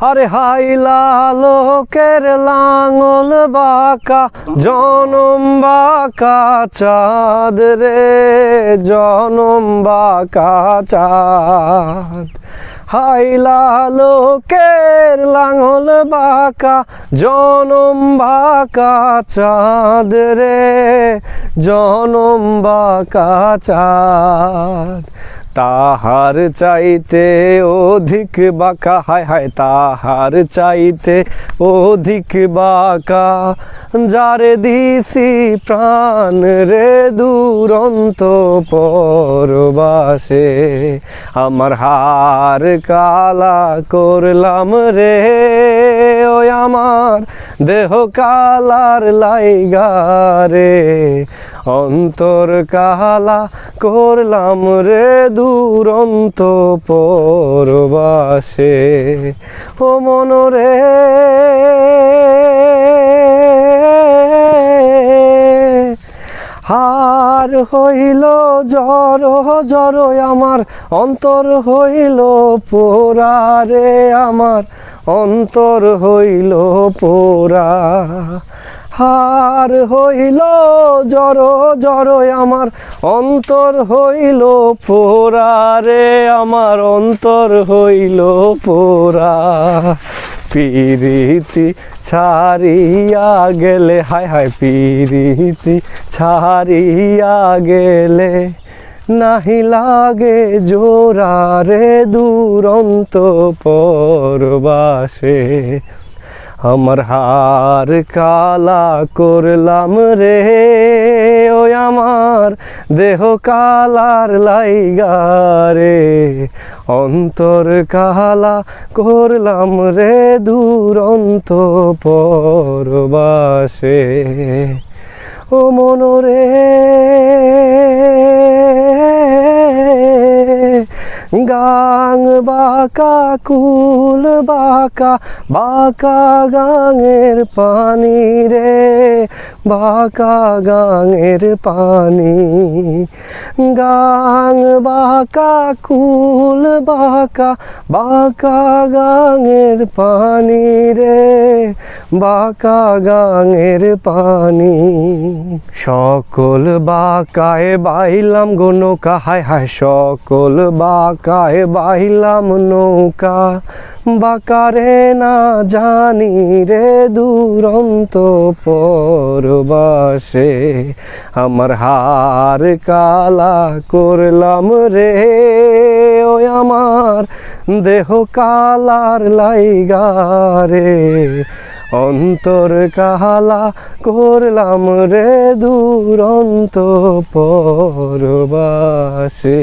আরে হাইলা লোকের লাঙল বাঁকা, জনম বাঁকা চাঁদ রে, জনম বাঁকা চাঁদ। হাইলা লোকের লাঙল বাঁকা, জনম বাঁকা চাঁদ রে, জনম বাঁকা চাঁদ। তাহার চাইতে অধিক বাঁকা, হায় হায়, তাহার চাইতে অধিক বাঁকা। যারে দিছি প্রাণ রে দুরন্ত পরবাসে, আমার হার কালা করলাম রে। আমার দেহ কালার লাইগা রে। অন্তর কালা করলাম রে দুরন্ত পরবাসে। ও মনরে। হার হইল জর জর আমার। অন্তর হইল পোরা রে আমার। অন্তর হইল পোরা হার হইল জর জর আমার। অন্তর হইল পোরা রে আমার। অন্তর হইল পোরা পিরিতি ছাড়িয়া গেলে হায় হায় পিরিতি ছাড়িয়া গেলে নাহি লাগে জোরারে দুরন্ত পরবাসে। আমার হার কালা করলাম রে ও আমার দেহ কালার লাইগা রে অন্তর কালা করলাম রে দুরন্ত পরবাসে ও মনরে গাং বাঁকা, কুল বাঁকা বাঁকা গাঙের পানি রে, বাঁকা গাঙের পানি। গাং বাঁকা, কুল বাঁকা বাঁকা গাঙের পানি রে, বাঁকা গাঙের পানি। সকল বাঁকায় বাইলাম গো নৌকা, হায় হায় সকল বাঁকায় বাইলাম নৌকা, বাকারে না জানি রে দুরন্ত পরবাসে। আমার হার কালা করলাম রে ও আমার দেহ কালার লাইগা রে। অন্তর কালা করলাম রে দুরন্ত পরবাসে।